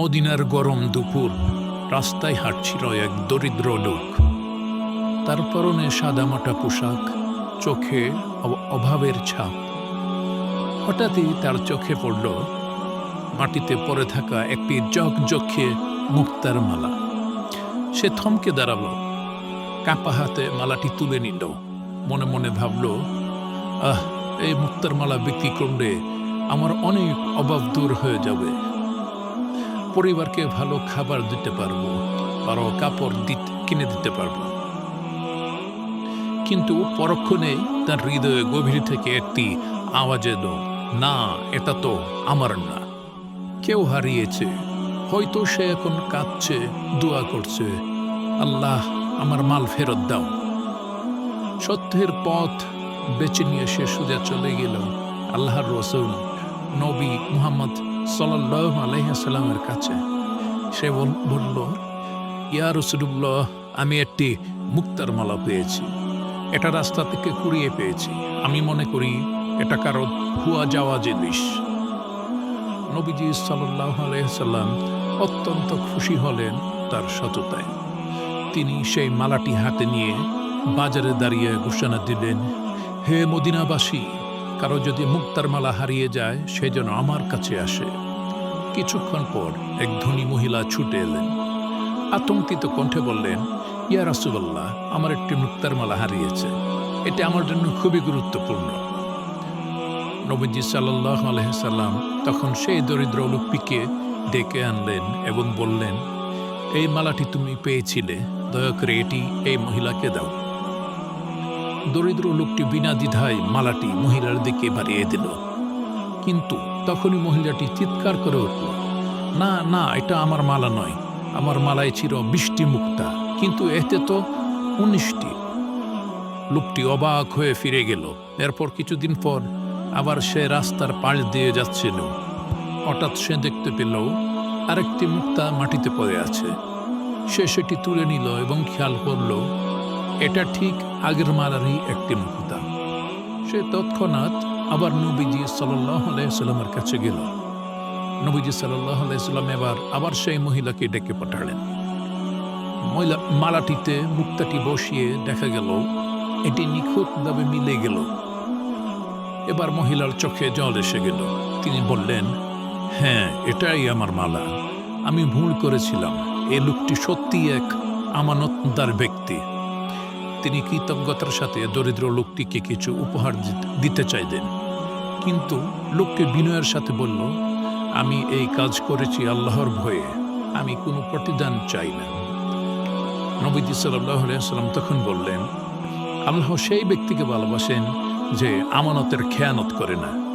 মদিনার গরম দুপুর, রাস্তায় হাঁটছিল এক দরিদ্র লোক। তার পরনে সাদামাটা পোশাক, চোখে অভাবের ছাপ। হঠাৎই তার চোখে পড়ল মাটিতে পড়ে থাকা একটি জকজকে মুক্তার মালা। সে থমকে দাঁড়াল, কাঁপা হাতে মালাটি তুলে নিল। মনে মনে ভাবল, আহ, এই মুক্তার মালা বিক্রি করলে আমার অনেক অভাব দূর হয়ে যাবে। পরিবারকে ভালো খাবার দিতে পারব আরও কাপড় কিনে দিতে পারব। কিন্তু পরক্ষণে তার হৃদয়ে গভীর থেকে একটি আওয়াজ এলো, না, এটা তো আমার না। কেউ হারিয়েছে, হয়তো সে এখন কাঁদছে, দোয়া করছে, আল্লাহ, আমার মাল ফেরত দাও। সত্যের পথ বেছে নিয়ে সে সোজা চলে গেল, আল্লাহর রসুল, নবী মুহাম্মদ সাল্লাহ আলহিহাস্লামের কাছে সে বল- বলল, ইয়া রসুল্লাহ আমি একটি মুক্তার মালা পেয়েছি। এটা রাস্তা থেকে কুড়িয়ে পেয়েছি। আমি মনে করি এটা কারও ভুয়া যাওয়া জিনিস। নবীজি সাল্লাহ আলহিহাল্লাম অত্যন্ত খুশি হলেন তার সততায়। তিনি সেই মালাটি হাতে নিয়ে বাজারে দাঁড়িয়ে ঘোষণা দিলেন, হে মদিনাবাসী কারও যদি মুক্তার মালা হারিয়ে যায়, সে যেন আমার কাছে আসে। কিছুক্ষণ পর এক ধনী মহিলা ছুটে এলেন। আতঙ্কিত কণ্ঠে বললেন, ইয়া রাসুবাল্লাহ আমার একটি মুক্তার মালা হারিয়েছে। এটা আমার জন্য খুবই গুরুত্বপূর্ণ। নবীজি সাল্লাহ আলহিসাল্লাম তখন সেই দরিদ্র লোকটিকে ডেকে আনলেন এবং বললেন, এই মালাটি তুমি পেয়েছিলে, দয়া করে এটি এই মহিলাকে দাও। দরিদ্র লোকটি বিনা দ্বিধায় মালাটি মহিলার দিকে বাড়িয়ে দিল। কিন্তু তখনই মহিলাটি চিৎকার করে উঠল, না না, এটা আমার মালা নয়। আমার মালায় ছিল বৃষ্টি মুক্তা, কিন্তু এতে তো উনিশটি। লোকটি অবাক হয়ে ফিরে গেল। এরপর কিছুদিন পর আবার সে রাস্তার পাশ দিয়ে যাচ্ছিল। হঠাৎ সে দেখতে পেল, আরেকটি মুক্তা মাটিতে পড়ে আছে। সে সেটি তুলে নিল এবং খেয়াল করল এটা ঠিক আগের মালারই একটি মুক্তা সে তৎক্ষণাৎ আবার নবীজি সাল্লাহ কাছে গেল। নবীজি সাল্লাহ এবার আবার সেই মহিলাকে ডেকে পাঠালেন। মহিলা মালাটিতে মুক্তাটি বসিয়ে দেখা গেল, এটি নিখুঁতভাবে মিলে গেল। এবার মহিলার চোখে জল এসে গেল। তিনি বললেন হ্যাঁ এটাই আমার মালা। আমি ভুল করেছিলাম। এ লোকটি সত্যি এক আমানতদার ব্যক্তি। তিনি কৃতজ্ঞতার সাথে দরিদ্র লোকটিকে কিছু উপহার দিতে চাইলেন কিন্তু লোককে বিনয়ের সাথে বলল, আমি এই কাজ করেছি আল্লাহর ভয়ে। আমি কোনো প্রতিদান চাই না। নবীজি সাল্লাহ সাল্লাম তখন বললেন, আল্লাহ সেই ব্যক্তিকে ভালোবাসেন যে আমানতের খেয়ানত করে না।